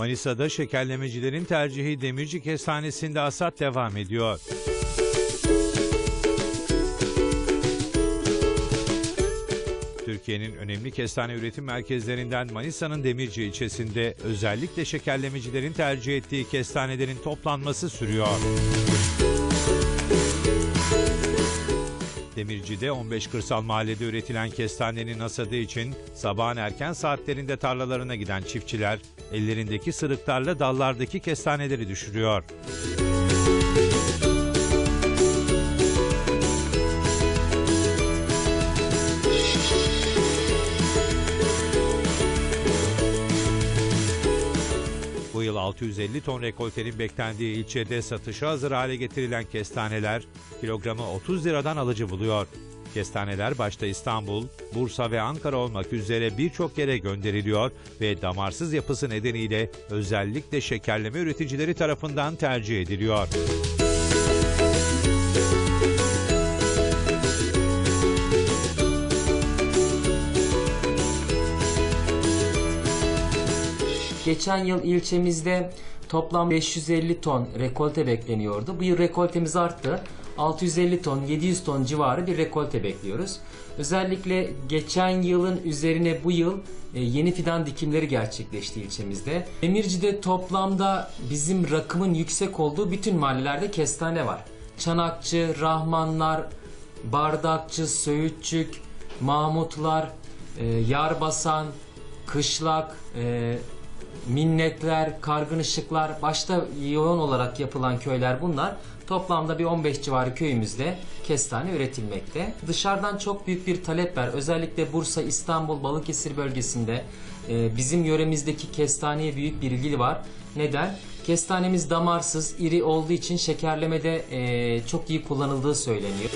Manisa'da şekerlemecilerin tercihi Demirci Kestanesi'nde hasat devam ediyor. Türkiye'nin önemli kestane üretim merkezlerinden Manisa'nın Demirci ilçesinde özellikle şekerlemecilerin tercih ettiği kestanelerin toplanması sürüyor. Demirci'de 15 kırsal mahallede üretilen kestanenin hasadı için sabahın erken saatlerinde tarlalarına giden çiftçiler ellerindeki sırıklarla dallardaki kestaneleri düşürüyor. Bu yıl 650 ton rekoltenin beklendiği ilçede satışa hazır hale getirilen kestaneler kilogramı 30 liradan alıcı buluyor. Kestaneler başta İstanbul, Bursa ve Ankara olmak üzere birçok yere gönderiliyor ve damarsız yapısı nedeniyle özellikle şekerleme üreticileri tarafından tercih ediliyor. Geçen yıl ilçemizde toplam 550 ton rekolte bekleniyordu. Bu yıl rekoltemiz arttı. 650 ton, 700 ton civarı bir rekolte bekliyoruz. Özellikle geçen yılın üzerine bu yıl e, yeni fidan dikimleri gerçekleşti ilçemizde. Demirci'de toplamda bizim rakımın yüksek olduğu bütün mahallelerde kestane var. Çanakçı, Rahmanlar, Bardakçı, Söğütçük, Mahmutlar, e, Yarbasan, Kışlak, e, Minnetler, Kargın Işıklar, başta yoğun olarak yapılan köyler bunlar. Toplamda bir 15 civarı köyümüzde kestane üretilmekte. Dışarıdan çok büyük bir talep var. Özellikle Bursa, İstanbul, Balıkesir bölgesinde e, bizim yöremizdeki kestaneye büyük bir ilgi var. Neden? Kestanemiz damarsız, iri olduğu için şekerlemede e, çok iyi kullanıldığı söyleniyor.